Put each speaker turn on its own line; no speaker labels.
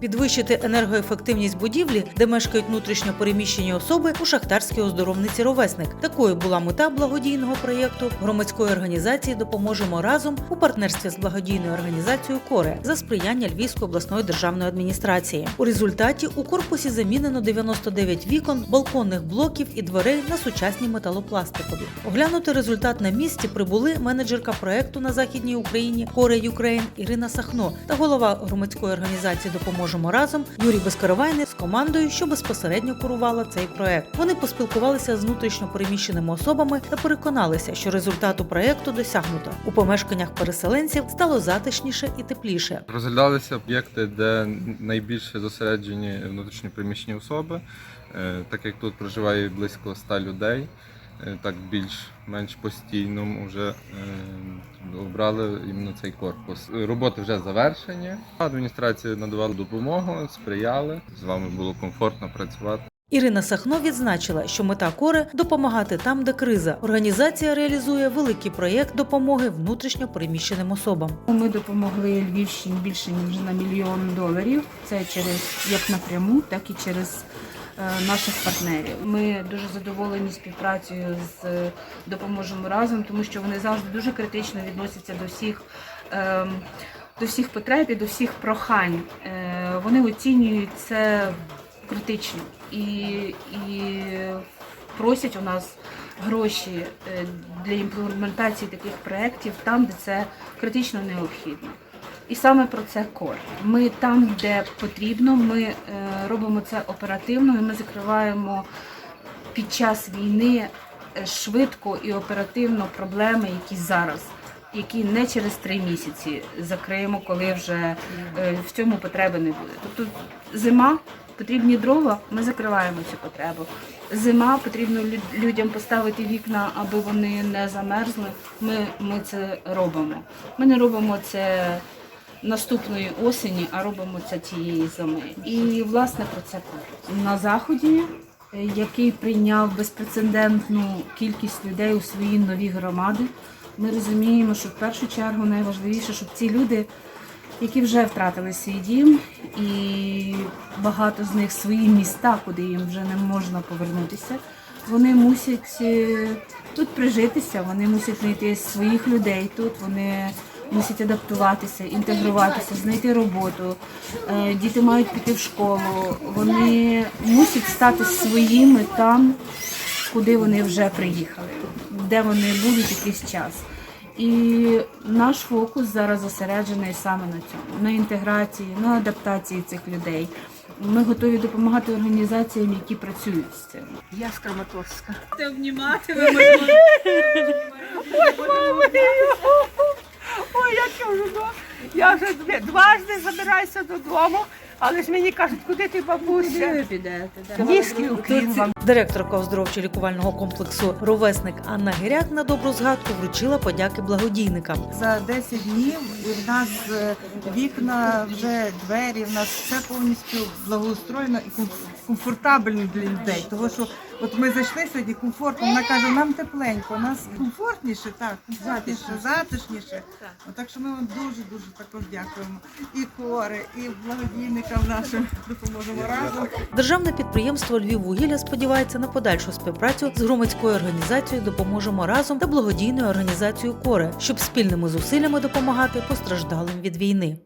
підвищити енергоефективність будівлі, де мешкають внутрішньо переміщені особи у шахтарській оздоровниці Ровесник. Такою була мета благодійного проєкту громадської організації Допоможемо разом у партнерстві з благодійною організацією Коре за сприяння Львівської обласної державної адміністрації. У результаті у корпусі замінено 99 вікон, балконних блоків і дверей на сучасні металопластикові. Оглянути результат на місці прибули менеджерка проекту на західній Україні Коре Юкрейн Ірина Сахно та голова громадської організації Допоможемо разом Юрій Безкоровайний з командою, що безпосередньо курувала цей проект. Вони поспілкувалися з внутрішньо переміщеними особами та переконалися, що результату проекту досягнуто. У помешканнях переселенців стало затишніше і тепліше.
Розглядалися об'єкти, де найбільше зосереджені внутрішньо приміщені особи, Е, так як тут проживає близько 100 людей, так більш-менш постійно вже е, обрали іменно цей корпус. Е, Роботи вже завершені. Адміністрація надавала допомогу, сприяли. З вами було комфортно працювати.
Ірина Сахно відзначила, що мета кори допомагати там, де криза. Організація реалізує великий проєкт допомоги внутрішньо переміщеним особам.
Ми допомогли Львівщині більше ніж на мільйон доларів. Це через як напряму, так і через е, наших партнерів. Ми дуже задоволені співпрацею з е, допоможемо разом, тому що вони завжди дуже критично відносяться до всіх. ем, До всіх потреб і до всіх прохань. Е, Вони оцінюють це критично і, і просять у нас гроші е, для імплементації таких проєктів там, де це критично необхідно. І саме про це кор. Ми там, де потрібно, ми е, робимо це оперативно, і ми закриваємо під час війни е, швидко і оперативно проблеми, які зараз, які не через три місяці закриємо, коли вже е, в цьому потреби не буде. Тобто зима. Потрібні дрова, ми закриваємо цю потребу. Зима потрібно лю- людям поставити вікна, аби вони не замерзли. Ми, ми це робимо. Ми не робимо це наступної осені, а робимо це цієї зими. І власне про це на заході, е, який прийняв безпрецедентну кількість людей у свої нові громади. Ми розуміємо, що в першу чергу найважливіше, щоб ці люди, які вже втратили свій дім, і багато з них свої міста, куди їм вже не можна повернутися, вони мусять е, тут прижитися, вони мусять знайти своїх людей тут, вони мусять адаптуватися, інтегруватися, знайти роботу. Е, Діти мають піти в школу, вони мусять стати своїми там, куди вони вже приїхали, де вони будуть якийсь час. І наш фокус зараз зосереджений саме на цьому, на інтеграції, на адаптації цих людей. Ми готові допомагати організаціям, які працюють з цим.
Я з Краматорська.
Це обнімати ви можна.
Ой, я кажу, ну, я вже дві- дважди забираюся додому, але ж мені кажуть, куди ти бабуся?
підете?
Ніжки уклін вам.
Директорка оздоровчо-лікувального комплексу Ровесник Анна Гіряк на добру згадку вручила подяки благодійникам.
За 10 днів і в нас е, вікна, вже двері, в нас все повністю благоустроєно і комф- комфортабельно для людей. Тому що от ми зайшли сьогодні комфортно, вона каже, нам тепленько, нас комфортніше, так, комфортніше, затишніше. От Так що ми вам дуже-дуже також дякуємо. І кори, і благодійникам нашим допоможемо разом.
Державне підприємство Львіввугілля сподівається на подальшу співпрацю з громадською організацією Допоможемо разом та благодійною організацією Коре, щоб спільними зусиллями допомагати постраждалим від війни.